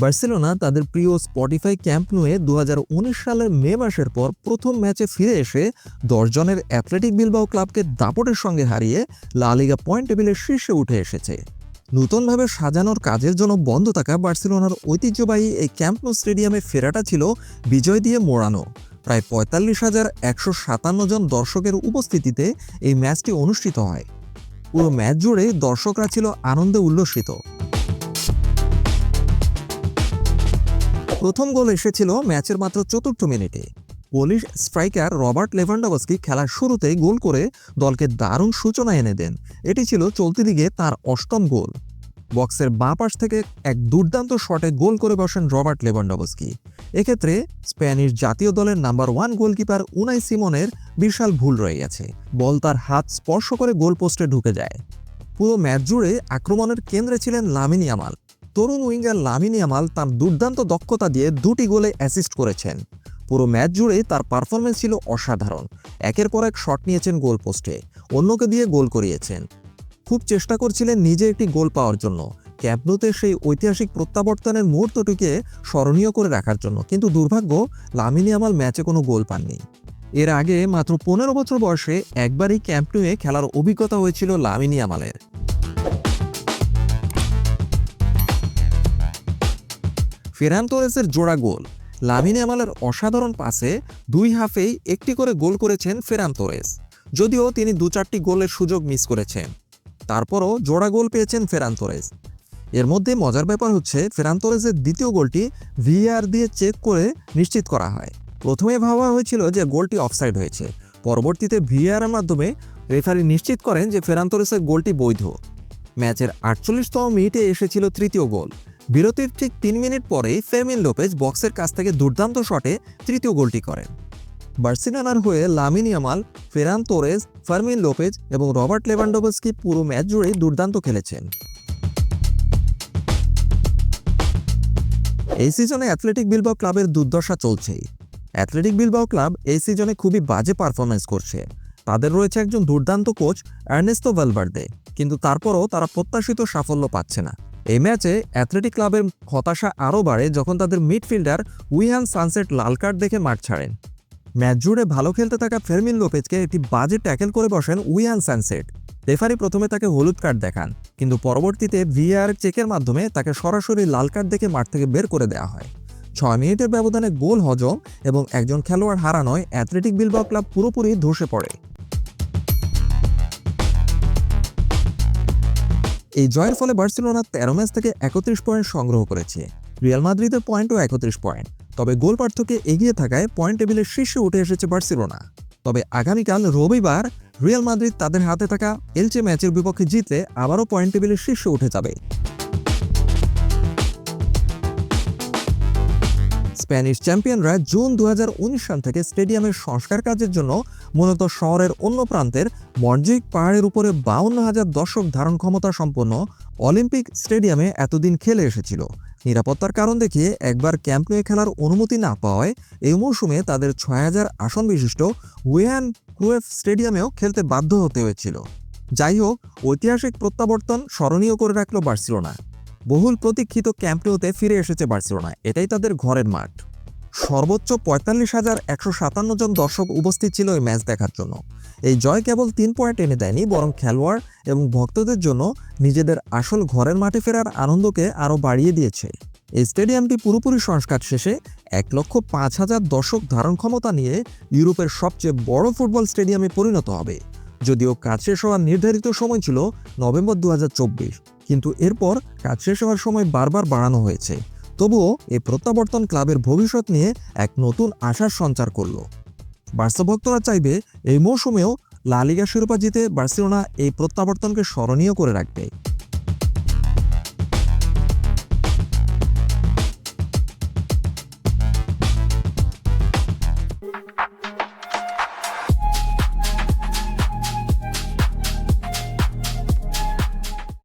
Barcelona তাদের প্রিয় Spotify camp নুয়ে দু সালের মে মাসের পর প্রথম ম্যাচে ফিরে এসে দশজনের অ্যাথলেটিক বিলবাও ক্লাবকে দাপটের সঙ্গে হারিয়ে লা লিগা পয়েন্ট টেবিলের শীর্ষে উঠে এসেছে। নতুনভাবে সাজানোর কাজের জন্য বন্ধ থাকা বার্সেলোনার ঐতিহ্যবাহী এই ক্যাম্প নো স্টেডিয়ামে ফেরাটা ছিল বিজয় দিয়ে মোড়ানো প্রায় পঁয়তাল্লিশ হাজার একশো সাতান্ন জন দর্শকের উপস্থিতিতে এই ম্যাচটি অনুষ্ঠিত হয়। পুরো ম্যাচ জুড়ে দর্শকরা ছিল আনন্দে উল্লসিত। প্রথম গোল এসেছিল ম্যাচের মাত্র চতুর্থ মিনিটে। পোলিশ স্ট্রাইকার রবার্ট লেভান্ডাবস্কি খেলার শুরুতেই গোল করে দলকে দারুণ সূচনা এনে দেন। এটি ছিল চলতি দিকে তার অষ্টম গোল। বক্সের বাঁ পাশ থেকে এক দুর্দান্ত শটে গোল করে বসেন রবার্ট লেভান্ডাবস্কি এক্ষেত্রে স্প্যানিশ জাতীয় দলের নাম্বার ওয়ান গোলকিপার উনাই সিমনের বিশাল ভুল রয়ে গেছে। বল তার হাত স্পর্শ করে গোল পোস্টে ঢুকে যায়। পুরো ম্যাচ জুড়ে আক্রমণের কেন্দ্রে ছিলেন লামিনী আমাল তরুণ উইঙ্গার লামিনী আমাল তার দুর্দান্ত দক্ষতা দিয়ে দুটি গোলে অ্যাসিস্ট করেছেন। পুরো ম্যাচ জুড়ে তার পারফরমেন্স ছিল অসাধারণ। একের পর এক শট নিয়েছেন গোল পোস্টে, অন্যকে দিয়ে গোল করিয়েছেন। খুব চেষ্টা করছিলেন নিজে একটি গোল পাওয়ার জন্য। ক্যাপনুতে সেই ঐতিহাসিক প্রত্যাবর্তনের মুহূর্তটিকে স্মরণীয় করে রাখার জন্য, কিন্তু দুর্ভাগ্য, লামিনী আমাল ম্যাচে কোনো গোল পাননি। এর আগে মাত্র পনেরো বছর বয়সে একবারই ক্যাম্পনুয়ে খেলার অভিজ্ঞতা হয়েছিল লামিনী আমালের ফেরান তোরেসের জোড়া গোল। লামিনে আমালের অসাধারণ পাসে দুই হাফেই একটি করে গোল করেছেন ফেরান তোরেস। যদিও তিনি দু চারটি গোলের সুযোগ মিস করেছেন। তারপরও জোড়া গোল পেয়েছেন ফেরান তোরেস। এর মধ্যে মজার ব্যাপার হচ্ছে, ফেরান তোরেসের দ্বিতীয় গোলটি ভিআর দিয়ে চেক করে নিশ্চিত করা হয়। প্রথমে ভাবা হয়েছিল যে গোলটি অফসাইড হয়েছে। পরবর্তীতে ভিআর মাধ্যমে রেফারি নিশ্চিত করেন যে ফেরান তোরেসের গোলটি বৈধ। ম্যাচের আটচল্লিশতম মিনিটে এসেছিল তৃতীয় গোল। বিরতির ঠিক তিন মিনিট পরেই ফেমিন লোপেজ বক্সের কাছ থেকে দুর্দান্ত শটে তৃতীয় গোলটি করেন বার্সিলোনার হয়ে Lamine Yamal Ferran Torres, Fermin Lopez এবং রবার্ট লেভান্ডোভস্কি পুরো ম্যাচ জুড়েই দুর্দান্ত খেলেছেন। এই সিজনে অ্যাথলেটিক বিলবাও ক্লাবের দুর্দশা চলছেই। অ্যাথলেটিক বিলবাও ক্লাব এই সিজনে খুবই বাজে পারফরমেন্স করছে। তাদের রয়েছে একজন দুর্দান্ত কোচ আর্নেস্তো ভ্যালভার্দে কিন্তু তারপরও তারা প্রত্যাশিত সাফল্য পাচ্ছে না। এই ম্যাচে অ্যাথলেটিক ক্লাবের হতাশা আরও বাড়ে যখন তাদের মিডফিল্ডার উইহান সানসেট লাল কার্ড দেখে মাঠ ছাড়েন। ম্যাচ জুড়ে ভালো খেলতে থাকা ফেরমিন লোপেজকে একটি বাজে ট্যাকেল করে বসেন উইহান সানসেট। রেফারি প্রথমে তাকে হলুদ কার্ড দেখান, কিন্তু পরবর্তীতে ভিআর চেকের মাধ্যমে তাকে সরাসরি লাল কার্ড দেখে মাঠ থেকে বের করে দেওয়া হয়। ছয় মিনিটের ব্যবধানে গোল হজম এবং একজন খেলোয়াড় হারানোয় অ্যাথলেটিক বিলবাও ক্লাব পুরোপুরি ধসে পড়ে। এই জয়ের ফলে বার্সেলোনা তেরো ম্যাচ থেকে একত্রিশ পয়েন্ট সংগ্রহ করেছে। রিয়াল মাদ্রিদের পয়েন্টও একত্রিশ পয়েন্ট। তবে গোল পার্থক্যে এগিয়ে থাকায় পয়েন্ট টেবিলের শীর্ষে উঠে এসেছে বার্সেলোনা। তবে আগামীকাল রবিবার রিয়াল মাদ্রিদ তাদের হাতে থাকা এলচে ম্যাচের বিপক্ষে জিতলে আবারও পয়েন্ট টেবিলের শীর্ষে উঠে যাবে। স্প্যানিশ চ্যাম্পিয়নরা জুন দু হাজার উনিশ সাল থেকে স্টেডিয়ামের সংস্কার কাজের জন্য মূলত শহরের অন্য প্রান্তের মর্জিক পাহাড়ের উপরে বাউন্ন হাজার দর্শক ধারণ ক্ষমতা সম্পন্ন অলিম্পিক স্টেডিয়ামে এতদিন খেলে এসেছিল। নিরাপত্তার কারণ দেখিয়ে একবার ক্যাম্প নিয়ে খেলার অনুমতি না পাওয়ায় এই মৌসুমে তাদের ছয় হাজার আসন বিশিষ্ট উইয়ান ক্রুয়েফ স্টেডিয়ামেও খেলতে বাধ্য হতে হয়েছিল। যাই হোক, ঐতিহাসিক প্রত্যাবর্তন স্মরণীয় করে রাখল বার্সেলোনা। বহুল প্রতীক্ষিত ক্যাম্পনিওতে ফিরে এসেছে বার্সেলোনা। এটাই তাদের ঘরের মাঠ। সর্বোচ্চ পঁয়তাল্লিশ হাজার একশো সাতান্ন জন দর্শক উপস্থিত ছিল এই ম্যাচ দেখার জন্য। এই জয় কেবল তিন পয়েন্ট এনে দেয়নি, বরং খেলোয়াড় এবং ভক্তদের জন্য নিজেদের আসল ঘরের মাঠে ফেরার আনন্দকে আরও বাড়িয়ে দিয়েছে। এই স্টেডিয়ামটি পুরোপুরি সংস্কার শেষে এক লক্ষ পাঁচ হাজার দর্শক ধারণ ক্ষমতা নিয়ে ইউরোপের সবচেয়ে বড় ফুটবল স্টেডিয়ামে পরিণত হবে। যদিও কাজ শেষ হওয়ার নির্ধারিত সময় ছিল নভেম্বর দু হাজার চব্বিশ। কিন্তু এরপর কাজ শেষ হওয়ার সময় বারবার বাড়ানো হয়েছে। তবুও এই প্রত্যাবর্তন ক্লাবের ভবিষ্যৎ নিয়ে এক নতুন আশার সঞ্চার করল। বার্সা ভক্তরা চাইবে এই মৌসুমেও লালিগা শিরোপা জিতে বার্সেলোনা এই প্রত্যাবর্তনকে স্মরণীয় করে রাখবে।